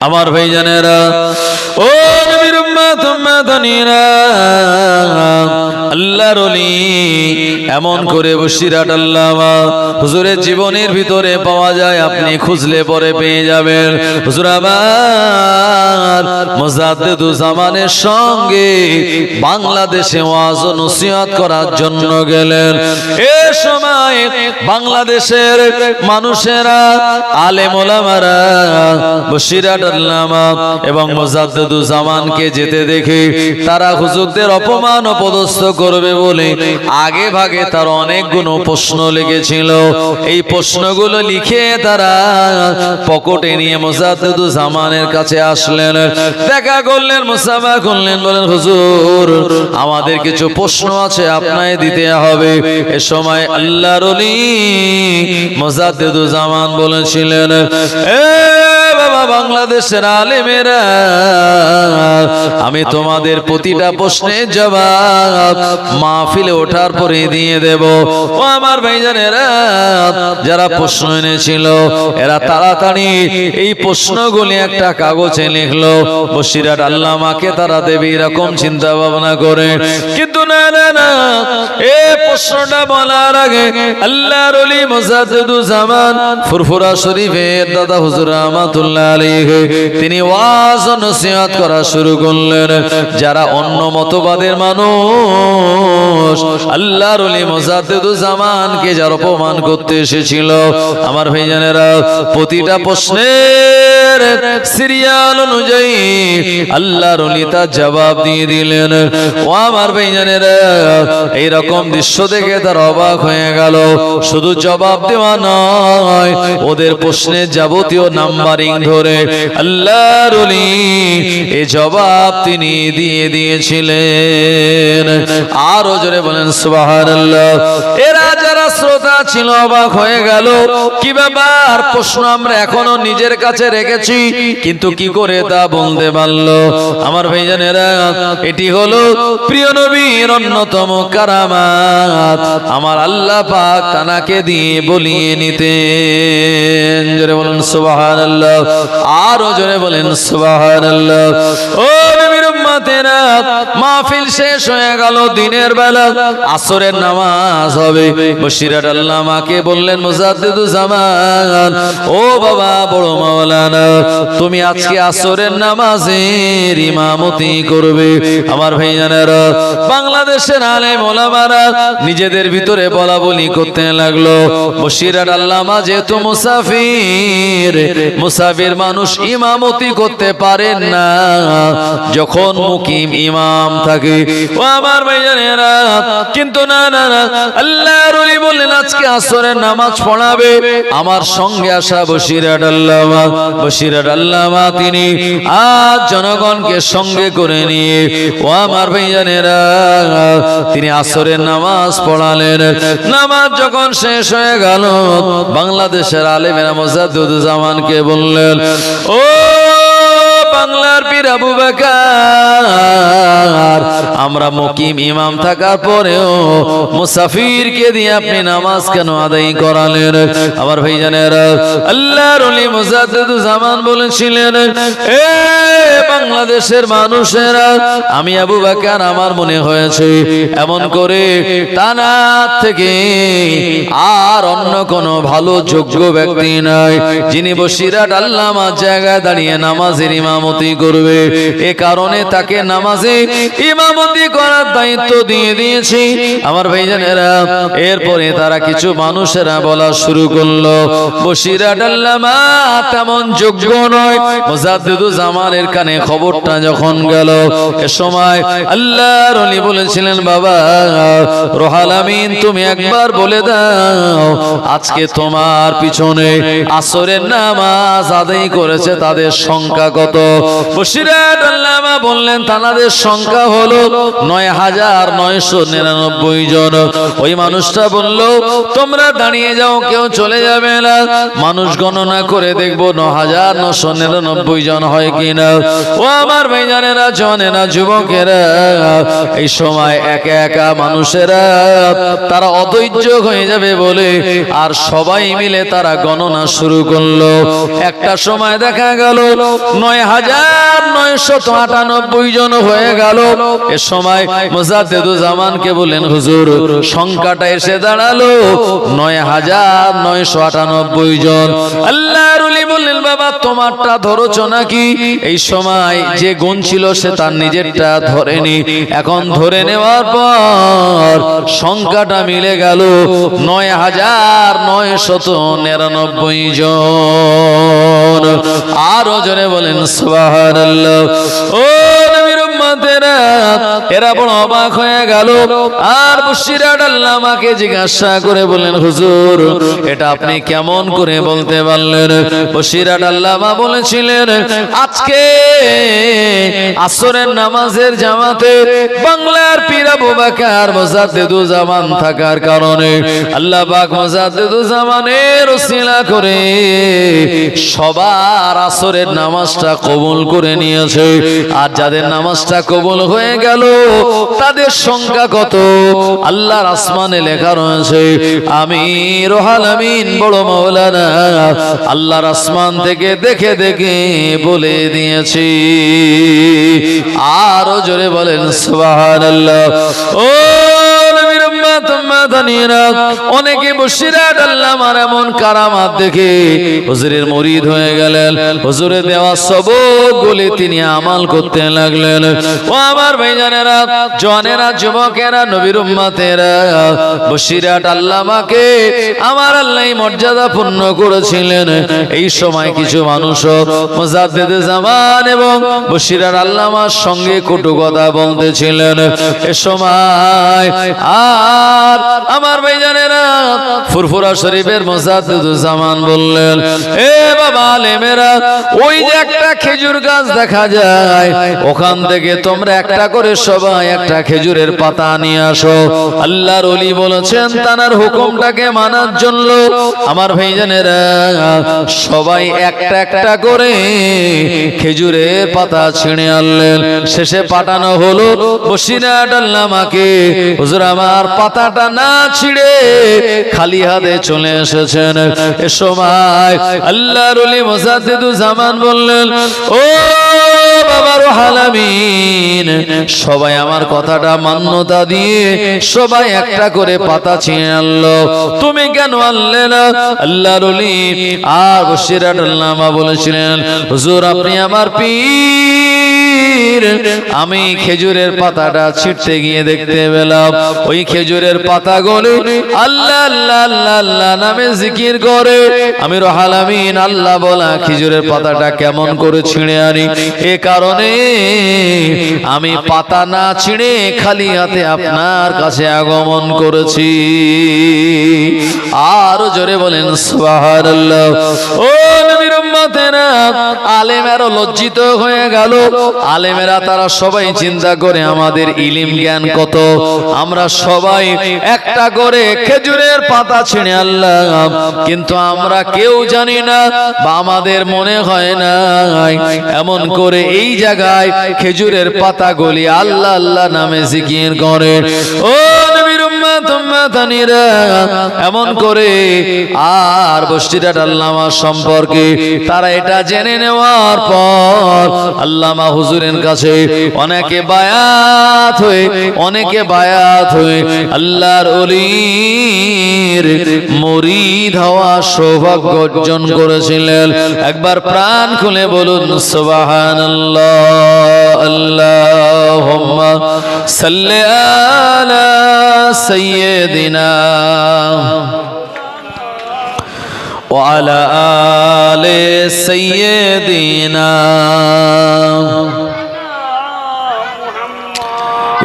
আমার ভাইজানেরা ও জীবনের ভিতরে পাওয়া যায়, আপনি খুঁজলে পরে পেয়ে যাবেন। সঙ্গে বাংলাদেশে ওয়াজ করার জন্য গেলেন। এ সময় বাংলাদেশের মানুষেরা, আলেম ওলামারা, বসিরাট আল্লামা এবং মুজাদ্দিদুজ জামানকে যেতে দেখে তারা হুজুরদের অপমান ও পদস্থ করবে বলে আগে ভাগে তার অনেকগুলো প্রশ্ন লেগেছিল। এই প্রশ্নগুলো লিখে তারা পকেটে নিয়ে মুজাদ্দিদুজ জামানের কাছে আসলেন। দেখা করলেন, মুসাফা করলেন, বলেন, হুজুর, আমাদের কিছু প্রশ্ন আছে আপনায় দিতে হবে। এ সময় আল্লাহর মুজাদ্দিদুজ জামান বলেছিলেন, এ বাংলাদেশের আলেমেরা, আমি তোমাদের প্রতিটা প্রশ্নের জবাব মাহফিলে ওঠার পরে দিয়ে দেব। ও আমার ভাইজানেরা, যারা প্রশ্ন এনেছিল, এরা তাড়াতাড়ি এই প্রশ্নগুলি একটা কাগজে লিখলো। বসিরাট আল্লামাকে তারা দেবে এরকম চিন্তা ভাবনা করে। কিন্তু না না না, এ প্রশ্নটা বলার আগে আল্লাহর ওলি মুজাদ্দিদুজ্জামান ফুরফুরা শরীফের দাদা হুজুর রহমাতুল্লাহ আলাইহি তিনি ওয়াজ নসিহত করা শুরু করলেন। যারা অন্য মতবাদের মানুষ, আল্লাহর মুজাদ্দিদুজ্জামানকে যারা অপমান করতে এসেছিল। আমার ভাইজানেরা, প্রতিটা প্রশ্নের সিরিয়াল অনুযায়ী আল্লাহর তার জবাব দিয়ে দিলেন। ও আমার ভাইজানেরা, এইরকম দৃশ্য দেখে তার অবাক হয়ে গেল। শুধু জবাব দেওয়া নয়, ওদের প্রশ্নের যাবতীয় নাম্বারিং ধরে আল্লাহর এ জবাব তিনি দিয়ে দিয়েছিলেন। আরও জোরে বলেন সুবাহ এরা শ্রোতা ছিল, অবাক হয়ে গেল। কি ব্যাপার? প্রশ্ন আমরা এখনও নিজের কাছে রেখেছি, কিন্তু কি করে তা বলতে পারল? আমার ভাইজানেরা, এটি হলো প্রিয় নবীর অন্যতম কারামাত। আমার আল্লাহ পাক তানাকে দিয়ে বলিয়ে নিতেন। জোরে বলেন, সুবহানাল্লাহ। আরও জোরে বলেন, সুবহানাল্লাহ। ও নবীর উম্মতেরা মাহফিল শেষ হয়ে গেল, দিনের বেলা আসরের নামাজ হবে। বসিরাট আল্লামাকে বললেন মুজাদ্দিদুজ জামান, ও বাবা বড় মাওলানা, তুমি আজকে আসরের নামাজের ইমামতি করবে। আমার ভাইজানেরা বাংলাদেশের আলেম ওলামারা নিজেদের ভিতরে বলা বলি করতে লাগল। বসিরাট আল্লামা যেহেতু মুসাফির মুসাফির মানুষ ইমামতি করতে পারেন না। যখন মুকিম ইমাম থাকে। ও আমার ভাইজানেরা, কিন্তু না না না আল্লাহর ওলি বললেন, আজকে আসরের নামাজ পড়াবে। আমার সঙ্গে আসা বসিরাট আল্লামা বসিরাট আল্লামা তিনি আজ জনগণকে সঙ্গে করে নিয়ে, ও আমার ভাইজানেরা, তিনি আসরের নামাজ পড়ালেন। নামাজ যখন শেষ হয়ে গেল, বাংলাদেশের আলেমেরা মোজাদ্দুজ্জামানকে বললেন, ও বাংলার পীর আবু বাকার। আমরা মুকিম ইমাম থাকার পরেও মুসাফিরকে দিয়ে আপনি নামাজ কেন আদায় করালেন? আমার ভাইজানের, আল্লাহর ওলি মুজাদ্দিদুজ্জামান বলেছিলেন, এ বাংলাদেশের মানুষেরা, আমি আবু বাকার আমার মনে হয়েছে, এমন করে টানা থেকে আর অন্য কোন ভালো যোগ্য ব্যক্তি নাই, যিনি বসিরাট আল্লামার জায়গায় দাঁড়িয়ে নামাজের ইমামতি করবে। এ কারণে তাকে নামাজে ইমামতি করার দায়িত্ব দিয়ে দিয়েছি। আমার ভাইজানেরা, এরপরে তারা কিছু মানুষেরা বলা শুরু করল বসিরাট আল্লামা তেমন যোগ্য নয়, মুজাদ্দিদুজ জামানের কানে খবরটা যখন গেল, এ সময় আল্লাহর ওলি বলেছিলেন, বাবা, রোহাল আমিন, তুমি একবার বলে দাও, আজকে তোমার পিছনে আসরের নামাজ আদায় করেছে, তাদের সংখ্যা কত? বসিরাট আল্লামা বললেন তাদের সংখ্যা হলো নয় হাজার নয়শো নিরানব্বই জন। ওই মানুষটা বলল, তোমরা দাঁড়িয়ে যাও, কেউ চলে যাবে না। মানুষ গণনা করে দেখব ন হাজার নশো নিরানব্বই জন হয় কিনা। ও আমার ভাইজানেরা, জনেরা, যুবকেরা, এই সময় একা একা মানুষেরা, তারা অধৈর্য হয়ে যাবে বলে আর সবাই মিলে তারা গণনা শুরু করল। একটা সময় দেখা গেল, নয় হাজার নয়শত আটানব্বই জন হয়ে গেল। এ সময় জামানকে বললেন, হুজুর, সংখ্যাটা এসে দাঁড়াল, নয় হাজার নয়শো আটানব্বই জন। আল্লাহর ওলি বললেন, বাবা, তোমারটা ধরেছ নাকি? এই সময় যে গুণ ছিল সে তার নিজেরটা ধরেনি। এখন ধরে নেওয়ার পর সংখ্যাটা মিলে গেল নয় হাজার নয় শত নিরানব্বই জন। আরও জনে বলেন সুবহানাল্লাহ। ও নবীর উম্মতেরা এরা বড় অবাক হয়ে গেল। আর বসিরাট আল্লাহ আমাকে জিজ্ঞাসা করে বলেন হুজুর, এটা আপনি কেমন করে বলতে পারলেন? বসিরাট আল্লাহ বলেছিলেন, আজকে আসরের নামাজের জামাতে বাংলার পীরা বুবাকার মোজাদ্দেদু জামান থাকার কারণে আল্লাহ পাক মোজাদ্দেদু জামানের ওসিলা করে সবার আসরের নামাজটা কবুল করে নিয়েছে। আর যাদের নামাজটা কবুল হয়ে গেল তাদের সংখ্যা কত? আল্লাহর আসমানে লেখা রয়েছে, আমি রোহাল আমিন বড় মৌলানা। আল্লাহর আসমান থেকে দেখে দেখে বলে দিয়েছি। আরও জোরে বলেন, সুবহানাল্লাহ। ও উম্মাতানিরা অনেকে বসিরাট আল্লাহ আমার এমন কারামাত দেখে হুজুরের হয়ে গেলেন। হুজুরের দেওয়া তিনি আমাল করতে লাগলেন। ও আমার ভাইজানেরা জনেরা যুবকেরা, নবীর আল্লামাকে আমার আল্লাহ মর্যাদা পূর্ণ করেছিলেন। এই সময় কিছু মানুষ জামান এবং আল্লামার সঙ্গে কটু কথা বলতেছিলেন। এ সময় আর আমার ভাইজানেরা, ফুরফুরা শরীফের জামান বললেন, এ বাবা আলেমেরা, ওই যে একটা খেজুর গাছ দেখা যায়, ওখান থেকে তোমরা একটা করে সবাই একটা খেজুরের পাতা নিয়ে আসো। আল্লাহর ওলি বলেছেন, তানার হুকুমটাকে মানার জন্য আমার ভাইজানেরা, সবাই একটা একটা করে খেজুরের পাতা ছিঁড়ে আনলেন। শেষে পাঠানো হলো বসিরাট আল্লামাকে, হুজুর আমার পাতাটা না ছিঁড়ে খালি হাতে চলে এসেছেন। এ সময় আল্লাহর ওলি মোজাদ্দিদু জামান বললেন, ও বাবার হালামিন সবাই আমার কথাটা মান্যতা দিয়ে সবাই একটা করে পাতা ছিঁড়ে আনলো। তুমি কেন আনলে না? আল্লাহ ওলি আর বসিরাট বলেছিলেন, হুজুর, আপনি আমার পীর। আমি খেজুরের পাতাটা ছিটতে গিয়ে দেখতে পেলাম। ওই খেজুরের পাতা গলে আল্লাহ আল্লাহ আল্লাহ আল্লাহ নামে জিকির করে। আমি রহাল আমিন, আল্লাহ বলা খেজুরের পাতাটা কেমন করে ছিঁড়ে আনি? এ কারণে আমি পাতা না ছিঁড়ে খালি হাতে আপনার কাছে আগমন করেছি। আর জোরে বলেন, সুবহানাল্লাহ। ও নবীর উম্মতেরা, আলেমেরা লজ্জিত হয়ে গেল। আলেমেরা তারা সবাই চিন্তা করে, আমাদের ইলিম জ্ঞান কত? আমরা সবাই একটা করে খেজুরের পাতা ছিঁড়ে আল্লাহ কিন্তু আমরা কেউ জানি না বা আমাদের মনে হয় না। এমন করে এই জায়গায় খেজুরের পাতা গলি আল্লাহ আল্লাহ নামে জিকির করে। ও এমন করে আর বস্তিটা আল্লামা সম্পর্কে তারা এটা জেনে নেওয়ার পর আল্লামা হুজুরের কাছে অনেকে বায়াত হয়ে, অনেকে বায়াত হয়ে আল্লাহর অলির মরিদ হওয়া সৌভাগ্য অর্জন করেছিলেন। একবার প্রাণ খুলে বলুন, সুবহানাল্লাহ, আল্লাহুম্মা সাল্লি আলা سيدنا وعلى آل سيدنا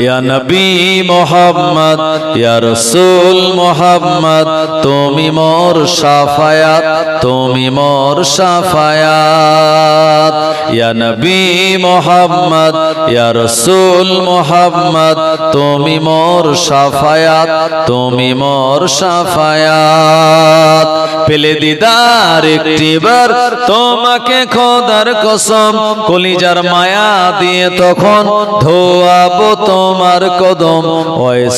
ইয়া নবী মোহাম্মদ, ইয়া রসুল মোহাম্মদ, তুমি মোর সাফায়াত, তুমি মোর সাফায়াত। ইয়া নবী মোহাম্মদ, ইয়া রসুল মোহাম্মদ, তুমি মোর সাফায়াত, তুমি মোর সাফায়াত। পেলে দিদার একটিবার তোমাকে খোদার কসম, কলিজার মায়া দিয়ে তখন ধোয়াবো তোমার কদম ওয়েস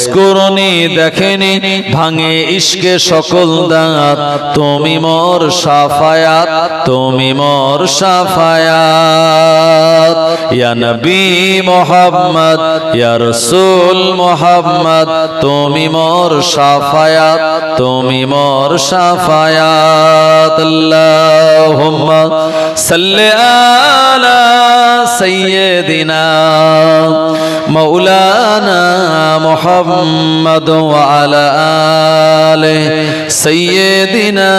দেখেনি, ভাঙে ইশকে সকল দাঁত। তুমি মোর সাফায়াত, তুমি মোর সাফায়াত। ইয়া নবী মোহাম্মদ, ইয়া রসুল মোহাম্মদ, তুমি মোর সাফায়াত, তুমি মোর সাফায়াত। আল্লাহুম্মা সাল্লি আলা সাইয়্যিদিনা। مولانا محمد وعلى آله سيدنا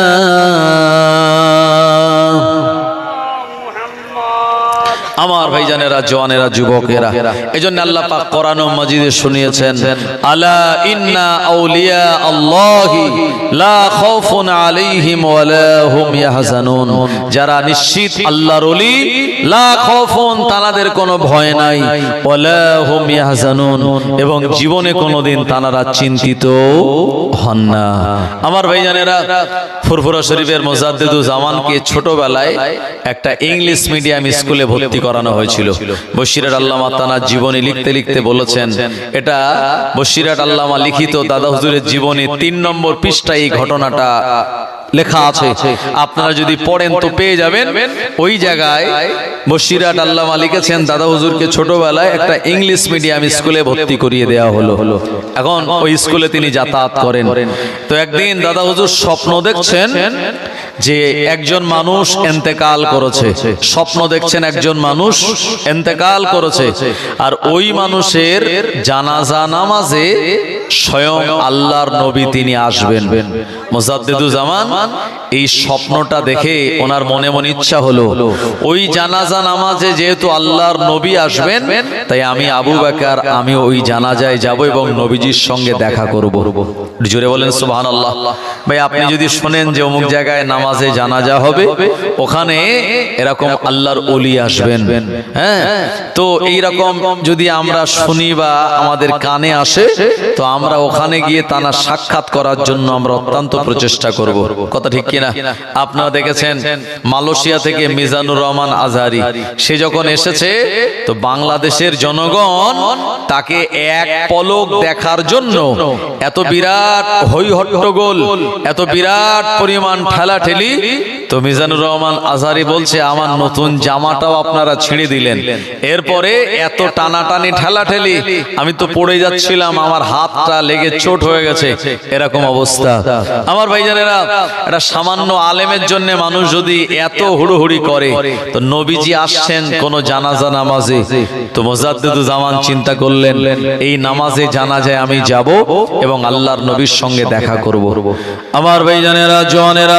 আমার ভাইজানেরা জওয়ানেরা যুবকেরা, এজন্য আল্লাহ পাক কোরআন মাজিদে শুনিয়েছেন, আলা ইন্না আউলিয়া আল্লাহি লা খাউফুন আলাইহিম ওয়ালা হুম ইয়াহজানুন। যারা নিশ্চিত আল্লাহর ওলি, লা খাউফুন তাদের কোনো ভয় নাই, ওয়ালা হুম ইয়াহজানুন। এবং জীবনে কোনোদিন তারা চিন্তিত হন না। আমার ভাইজানেরা, ফুরফুরা শরীফের মোজাদ্দেদু জামানকে ছোটবেলায় একটা ইংলিশ মিডিয়াম স্কুলে ভর্তি করানো হয়েছিল। বসিরাট আল্লামা তানার জীবনী লিখতে লিখতে বলেছেন এটা বসিরাট আল্লামা লিখিত দাদা হুজুরের জীবনী তিন নম্বর পৃষ্ঠায় এই ঘটনাটা লেখা আছে। আপনারা যদি পড়েন তো পেয়ে যাবেন। ওই জায়গায় বসিরাট আল্লামা লিখেছেন দাদা হুজুরকে ছোটবেলায় একটা ইংলিশ মিডিয়াম স্কুলে ভর্তি করিয়ে দেওয়া হলো। এখন ওই স্কুলে তিনি যাতায়াত করেন। তো একদিন দাদা হুজুর স্বপ্ন দেখছেন যে একজন মানুষ এন্তেকাল করেছে। স্বপ্ন দেখছেন একজন মানুষ এন্তেকাল করেছে। আর ওই মানুষের জানাজা নামাজে স্বয়ং আল্লাহর নবী তিনি আসবেন। মোজাদ্দেদুজ্জামান এই স্বপ্নটা দেখে ওনার মনে মনে ইচ্ছা হলো, ওই জানাজা নামাজে যেহেতু আল্লাহর নবী আসবেন, তাই আমি আবু বাকার, আমি ওই জানাজায় যাব এবং নবীজির সঙ্গে দেখা করব। জোরে বলেন সুবহান আল্লাহ ভাই, আপনি যদি শোনেন যে অমুক জায়গায় নামাজে জানাজা হবে, ওখানে এরকম আল্লাহর অলি আসবেন। হ্যাঁ? তো এই রকম যদি আমরা শুনি বা আমাদের কানে আসে, তো আমরা ওখানে গিয়ে তানা সাক্ষাৎ করার জন্য আমরা অত্যন্ত প্রচেষ্টা করব। কথা ঠিক কিনা? আপনারা দেখেছেন, মালয়েশিয়া থেকে মিজানুর রহমান আজহারি, সে যখন এসেছে, তো বাংলাদেশের জনগণ তাকে এক পলক দেখার জন্য এত বিরাট হই হট্টগোল এত বিরাট পরিমাণ ঠেলা ঠেলি তো মিজানুর রহমান আজহারি বলছে, আমার নতুন জামাটাও আপনারা ছিঁড়ে দিলেন। এরপরে এত টানাটানি ঠেলা ঠেলি আমি তো পড়ে যাচ্ছিলাম, আমার হাতটা লেগে চোট হয়ে গেছে। এরকম অবস্থা। আমার ভাইজানেরা, একটা সামান্য আলেমের জন্য মানুষ যদি এত হুড়োহুড়ি করে, তো নবীজি আসছেন কোন জানাজা নামাজে। তো মোজাদ্দেদু জামান চিন্তা করলেন, এই নামাজে জানা যায় আমি যাব এবং আল্লাহর নবীর সঙ্গে দেখা করব। আমার ভাইজানেরা জওয়ানেরা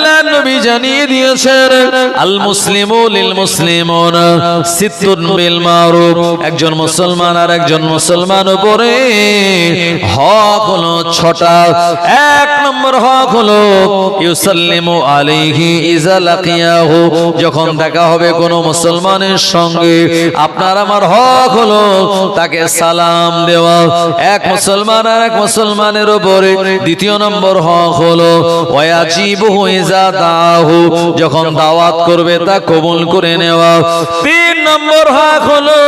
নবী জানিয়ে দিয়েছেন, আল মুসলিমু লিল একজন মুসলমান আর একজন মুসলমান উপরে হক হলো ছটা, এক নম্বর হক হলো, ইউসাল্লিমু আলাইহি ইজা যখন দেখা হবে কোন মুসলমানের সঙ্গে, আপনার আমার হক হলো তাকে সালাম দেওয়া। এক মুসলমান আর এক মুসলমানের উপরে দ্বিতীয় নম্বর হক হলো, ওয়াজিবহু ইজা দাহু যখন দাওয়াত করবে তা কবুল করে নেওয়া। তিন নম্বর হক হলো,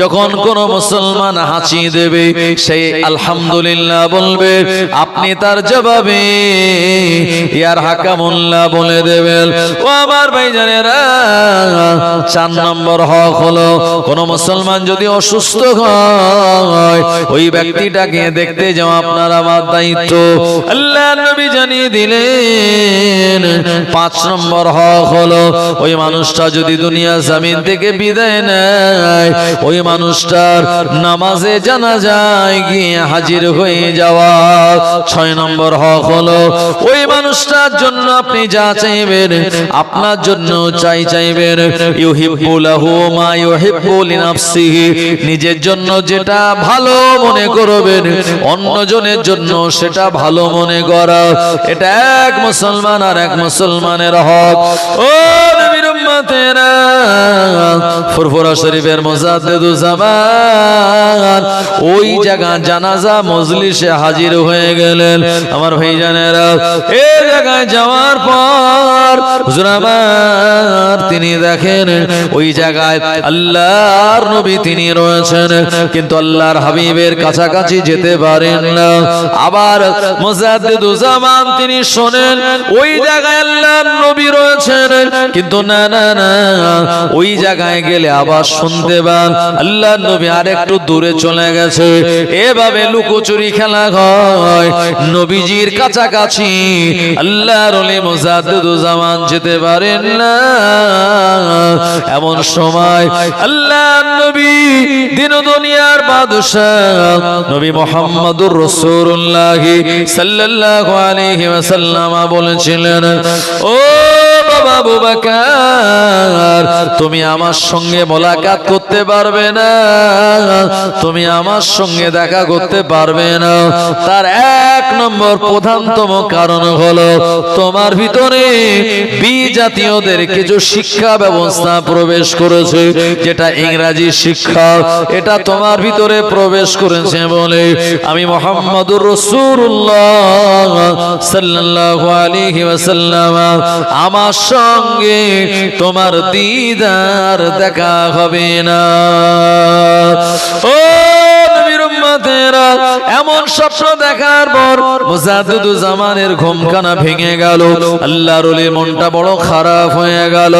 যখন কোন মুসলমান হাঁচি দেবে সেই আলহামদুলিল্লাহ বলবে, আপনি তার জবাবে ইয়ার হাকামুল্লাহ বলে দেবেন। ও আমার ভাইজানেরা চার নম্বর হক হলো, কোন মুসলমান যদি অসুস্থ হয়, ওই ব্যক্তিটাকে দেখতে যাও, আপনার আমার দায়িত্ব। আল্লাহ নবী জানিয়ে দিলেন দিলেন পাঁচ নম্বর হক হলো, ওই মানুষটা যদি দুনিয়া জামিন থেকে বিদায় নেয়, ওই মানুষটার নামাজে জানা যায় গিয়ে হাজির হয়ে যাওয়া। ছয় নম্বর হক হলো, ওই মানুষটার জন্য আপনি যা চাইবেন, আপনার জন্য চাই চাইবেন, ইউহিব্বু লাহু মা ইউহিব্বু নিজের জন্য যেটা ভালো মনে করবেন, অন্যজনের জন্য সেটা ভালো মনে করা। এটা এক মুসলমান আর এক মুসলমানের হক। ও নবীর উম্মতেরা ফুরফুরা শরীফের মুজাদ্দিদুজ্জামান ওই জায়গা জানাজা মজলিসে হাজির হয়ে গেলেন। আমার ভাইজানেরা এই জায়গায় যাওয়ার পর হুজুর তিনি দেখেন ওই জায়গায় আল্লাহর নবী তিনি রয়েছেন, কিন্তু আল্লাহর হাবিবের কাছাকাছি যেতে পারেন না। আবার মুজাদ্দিদুজ্জামান তিনি শোনেন, ওই জায়গায় আল্লাহর নবী রয়েছেন, কিন্তু না না না, ওই জায়গায় গেলে আবার শুনতে পান। আল্লাহর নবী আর একটু দূরে চলে গেছে। এভাবে লুকোচুরি খেলা হয়। নবীজির কাছাকাছি আল্লাহর মুজাদ্দিদুজ্জামান যেতে পারেন না। এমন সময় আল্লাহ নবী দিন দুনিয়ার বাদশাহ নবী মোহাম্মদুর রাসূলুল্লাহ সাল্লাল্লাহু আলাইহি ওয়াসাল্লাম বলেছিলেন, ও আবু বকর, তুমি আমার সঙ্গে মোলাকাত করতে পারবে না। তুমি আমার সঙ্গে দেখা করতে পারবে না। তার এক নম্বর প্রধানতম কারণ হলো, তোমার ভিতরে বি জাতীয়দের কিছু শিক্ষা ব্যবস্থা প্রবেশ করেছে, যেটা ইংরাজি শিক্ষা। এটা তোমার ভিতরে প্রবেশ করেছে বলে আমি মোহাম্মদুর রসুল্লাহ সাল্লাল্লাহু আলাইহি ওয়াসাল্লাম, আমার সঙ্গে তোমার দিদার দেখা হবে না। ও নবীর উম্মতেরা এমন স্বপ্ন দেখার পর মুজাদ্দিদুজ্জামানের ঘুমখানা ভেঙে গেল। আল্লাহর ওলির মনটা বড় খারাপ হয়ে গেল।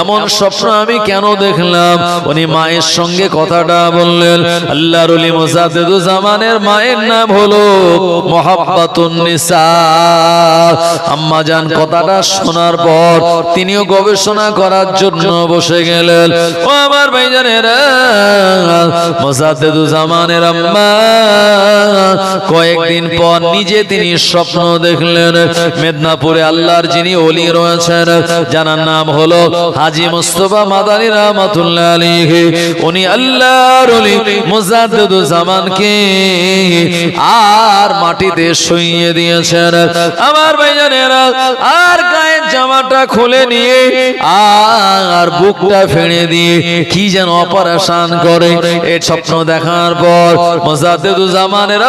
এমন স্বপ্ন আমি কেন দেখলাম? উনি মায়ের সঙ্গে কথাটা বললেন, আল্লাহর ওলি মুজাদ্দিদুজ্জামানের মায়ের নাম হলো মোহাব্বাতুন নিসা। আম্মা জান কথাটা শোনার পর তিনিও গবেষণা করার জন্য বসে গেলেন। ও আমার ভাইজানেরা মোজাদ্দেদুজ্জামানের আম্মা কয়েকদিন পর নিজে তিনি স্বপ্ন দেখলেন। মেদিনীপুরে আল্লাহর যিনি অলি রয়েছেন, জানার নাম হলো হাজি মুস্তফা মাদানী রহমাতুল্লাহ আলাইহি। উনি আল্লাহর আর মাটিতে শুইয়ে দিয়েছেন। আমার ভাইজানেরা, আর গায়ের জামাটা খুলে নিয়ে আর বুকটা ফেড়ে দিয়ে কি যেন অপারেশন করে এই স্বপ্ন দেখার পর মোজাদ্দেদুজ্জামানের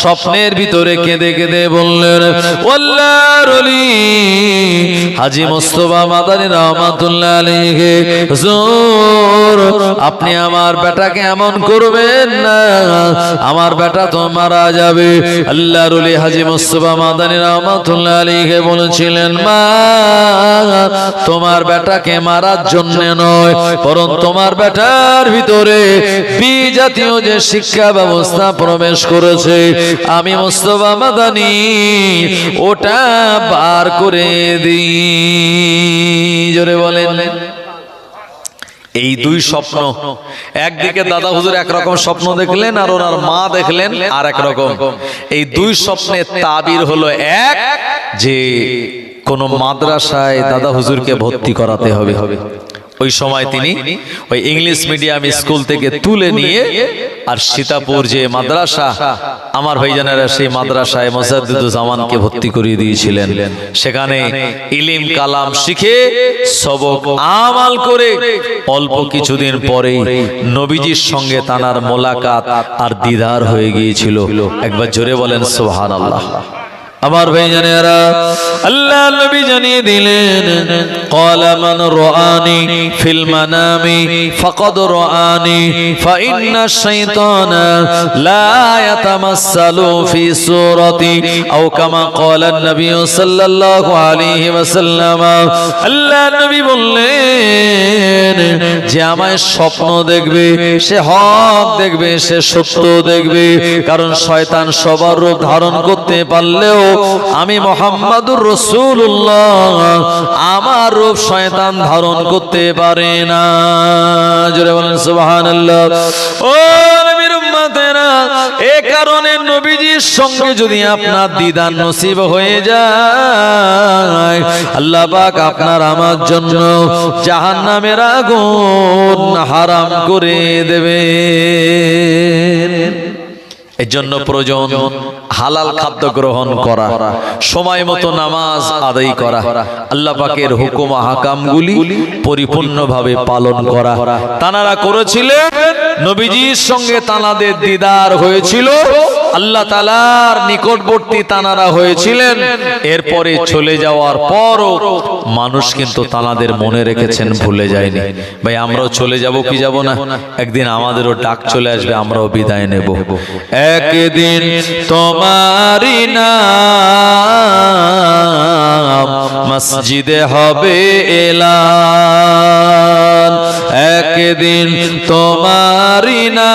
স্বপ্নের ভিতরে কেঁদে কেঁদে বললেন হাজী মুস্তফা মাদানী রহমাতুল্লাহ আপনি আমার বেটাকে এমন করবেন না, আমার বেটা তো মারা যাবে। আল্লাহর হাজী মুস্তফা মাদানী রহমাতুল্লাহ আলাইহি বলেছিলেন, মা, তোমার বেটাকে মারার জন্য নয়, বরং তোমার বেটার ভিতরে বি জাতীয় যে শিক্ষা ব্যবস্থা প্রবেশ করেছে। আমি মুস্তফা মাদানী, ওটা বার করে দিই। জোরে বলেন। এই দুই স্বপ্ন, একদিকে দাদা হুজুর একরকম স্বপ্ন দেখলেন আর ওনার মা দেখলেন আর একরকম এই দুই স্বপ্নের তাবির হলো এক, যে কোন মাদ্রাসায় দাদা হুজুরকে ভর্তি করাতে হবে হবে। ওই সময় তিনি ওই ইংলিশ মিডিয়াম স্কুল থেকে তুলে নিয়ে আর সীতাপুর যে মাদ্রাসা আমার ভাইজানেরা সেই মাদ্রাসায় মোজাদ্দুজ্জামানকে ভর্তি করিয়ে দিয়েছিলেন। সেখানে ইলিম কালাম শিখে সবক আমাল করে অল্প কিছুদিন পরেই নবীজির সঙ্গে তানার মোলাকাত আর দিদার হয়ে গিয়েছিল। একবার জোরে বলেন সোহান আল্লাহ আমার ভাইজানেরা আল্লাহ নবী জানিয়ে দিলেন ক্বালা মান রাআনি ফিল মানামি ফাকাদ রাআনি লা ইয়াতামাসসালু ফি আও কামা নবী সাল্লাল্লাহু আলাইহি ওয়াসাল্লাম। আল্লাহ নবী বললেন, যে আমায় স্বপ্ন দেখবে, সে হক দেখবে, সে সত্য দেখবে, কারণ শয়তান সবার রূপ ধারণ করতে পারলেও আমি মোহাম্মদুর রসুল্লাহ আমার রূপ শয়তান ধারণ করতে পারে না। জোরে বলেন উম্মতেরা, এ কারণে নবীজির সঙ্গে যদি আপনার দিদার নসিব হয়ে যায়, আল্লাহ পাক আপনার আমার জন্য জাহান্নামের আগুন হারাম করে দেবে এর জন্য প্রয়োজন হালাল খাদ্য গ্রহণ করা, সময় মতো নামাজ আদায় করা, আল্লাহ পাকের হুকুম হাকামগুলি পরিপূর্ণভাবে পালন করা। তানারা করেছিলেন, নবীজির সঙ্গে তানাদের দিদার হয়েছিল। আল্লাহ তালার নিকটবর্তী তানারা হয়েছিলেন। এরপরে চলে যাওয়ার পরও মানুষ কিন্তু তানাদের মনে রেখেছেন, ভুলে যায়নি। ভাই, আমরাও চলে যাব কি যাব না? একদিন আমাদেরও ডাক চলে আসবে, আমরাও বিদায় নেব। একদিন তোমারই নাম মসজিদে হবে এলান। একদিন তোমারই নাম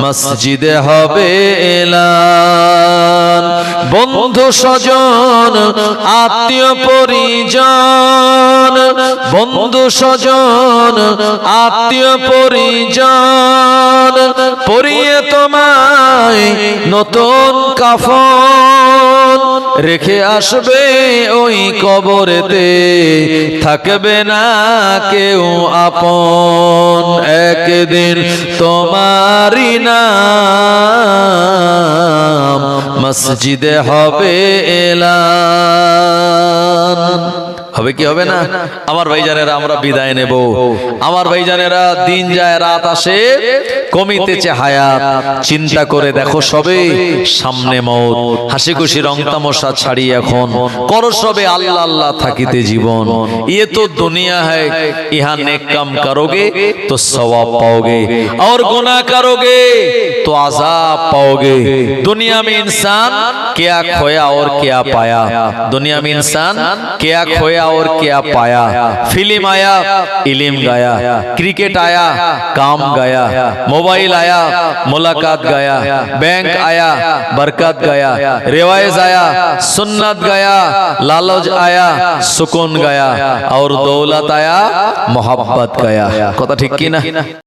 মসজিদে হবে এলান। বন্ধু স্বজন, আত্মীয় পরিজন। বন্ধু স্বজন, আত্মীয় পরিজন। পরিয়ে তোমায় নতুন কাফন। রেখে আসবে ওই কবরেতে। থাকবে না কেউ আপন। একদিন তোমারই নাম মসজিদে হবে এলান। হবে কি হবে না? আমার ভাইজানেরা, আমরা বিদায় নেব। আমার ভাইজানেরা, দিন যায়, রাত আসে। কমিতেছে হায়াত চিন্তা করে দেখো সবে সামনে মত হাসি খুশি রং তামশা ছাড়ি এখন করো সবে আল্লাহ আল্লাহ থাকিতে জীবন ये तो दुनिया है यहाँ नेक काम करोगे तो सवाब पाओगे और गुनाह करोगे तो आजाब पाओगे दुनिया में इंसान क्या खोया और क्या पाया दुनिया में इंसान क्या खोया और क्या पाया फिल्म आया इलिम गया क्रिकेट आया काम गया मोबाइल आया मुलाकात गया बैंक आया बरकत गया रिवाइज आया सुन्नत गया लालच आया सुकून गया और दौलत आया मोहब्बत गया। कथा ठीक की ना?